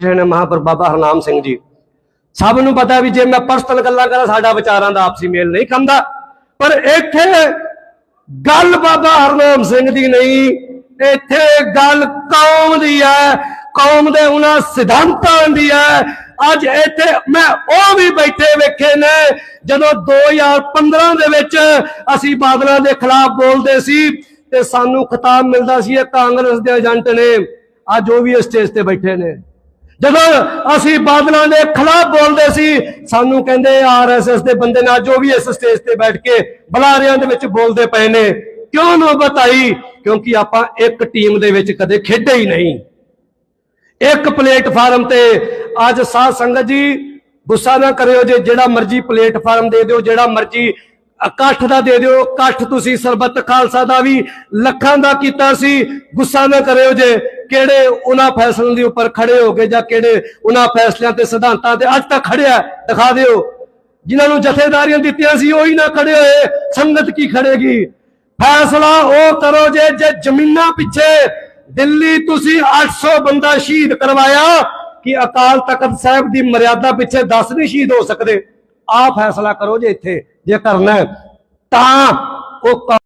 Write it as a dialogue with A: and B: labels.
A: ਬੈਠੇ ਨੇ ਮਹਾਂਪੁਰ ਬਾਬਾ ਹਰਨਾਮ ਸਿੰਘ ਜੀ। ਸਭ ਨੂੰ ਪਤਾ ਵੀ ਜੇ ਮੈਂ ਪਰਸਨਲ ਗੱਲਾਂ ਕਰਾਂ, ਸਾਡਾ ਵਿਚਾਰਾਂ ਦਾ ਆਪਸੀ ਮੇਲ ਨਹੀਂ ਖਾਂਦਾ। ਪਰ ਇੱਥੇ ਗੱਲ ਬਾਬਾ ਹਰਨਾਮ ਸਿੰਘ ਦੀ ਨਹੀਂ, ਇੱਥੇ ਗੱਲ ਕੌਮ ਦੀ ਹੈ। ਕੌਮ ਦੇ ਉਹਨਾਂ ਸਿਧਾਂਤਾਂ ਦੀ ਹੈ। ਅੱਜ ਇੱਥੇ ਮੈਂ ਉਹ ਵੀ ਬੈਠੇ ਵੇਖੇ ਨੇ, ਜਦੋਂ 2015 ਦੇ ਵਿੱਚ ਅਸੀਂ ਬਾਦਲਾਂ ਦੇ ਖਿਲਾਫ ਬੋਲਦੇ ਸੀ ਤੇ ਸਾਨੂੰ ਖਿਤਾਬ ਮਿਲਦਾ ਸੀ ਇਹ ਕਾਂਗਰਸ ਦੇ ਏਜੰਟ ਨੇ। ਅੱਜ ਉਹ ਵੀ ਇਸ ਸਟੇਜ ਤੇ ਬੈਠੇ ਨੇ। ਜਦੋਂ ਅਸੀਂ ਬਾਦਲਾਂ ਦੇ ਖਿਲਾਫ ਬੋਲਦੇ ਸੀ, ਸਾਨੂੰ ਕਹਿੰਦੇ ਆਰਐਸਐਸ ਦੇ ਬੰਦੇ ਨਾਲ ਜੋ ਵੀ ਇਸ ਸਟੇਜ ਤੇ ਬੈਠ ਕੇ ਬੁਲਾਰਿਆਂ ਦੇ ਵਿੱਚ ਬੋਲਦੇ ਪਏ ਨੇ, ਕਿਉਂ ਨੋਬਤ ਆਈ ਕਿਉਂਕਿ ਆਪਾਂ ਇੱਕ ਟੀਮ ਦੇ ਵਿੱਚ ਕਦੇ ਖੇਡੇ ਹੀ ਨਹੀਂ। ਇੱਕ ਪਲੇਟਫਾਰਮ ਤੇ ਅੱਜ ਸਾਧ ਸੰਗਤ ਜੀ, ਗੁੱਸਾ ਨਾ ਕਰਿਓ ਜੇ ਜਿਹੜਾ ਮਰਜ਼ੀ ਪਲੇਟਫਾਰਮ ਦੇ ਦਿਓ, ਜਿਹੜਾ ਮਰਜ਼ੀ ਇਕੱਠ ਦਾ ਦੇ ਦਿਓ, ਇਕੱਠ ਤੁਸੀਂ ਸਰਬੱਤ ਖਾਲਸਾ ਦਾ ਵੀ ਲੱਖਾਂ ਦਾ ਕੀਤਾ ਸੀ, ਗੁੱਸਾ ਨਾ ਕਰਿਓ ਜੇ ਕਿਹੜੇ ਉਹਨਾਂ ਫੈਸਲਿਆਂ ਦੇ ਉੱਪਰ ਖੜੇ ਹੋ ਗਏ ਜਾਂ ਕਿਹੜੇ ਉਹਨਾਂ ਫੈਸਲਿਆਂ ਤੇ ਸਿਧਾਂਤਾਂ ਤੇ ਅੱਜ ਤੱਕ ਖੜਿਆ ਦਿਖਾ ਦਿਓ। ਜਿਨ੍ਹਾਂ ਨੂੰ ਜਥੇਦਾਰੀਆਂ ਦਿੱਤੀਆਂ ਸੀ, ਉਹੀ ਨਾ ਖੜੇ ਹੋਏ, ਸੰਗਤ ਕੀ ਖੜੇਗੀ? ਫੈਸਲਾ ਉਹ ਕਰੋ ਜੇ ਜੇ ਜ਼ਮੀਨਾਂ ਪਿੱਛੇ ਦਿੱਲੀ ਤੁਸੀਂ 800 ਬੰਦਾ ਸ਼ਹੀਦ ਕਰਵਾਇਆ, ਕਿ ਅਕਾਲ ਤਖਤ ਸਾਹਿਬ ਦੀ ਮਰਿਆਦਾ ਪਿੱਛੇ 10 ਨਹੀਂ ਸ਼ਹੀਦ ਹੋ ਸਕਦੇ। ਆ ਫੈਸਲਾ ਕਰੋ ਜੇ ਇੱਥੇ, ਜੇ ਕਰਨਾ ਤਾਂ ਉਹ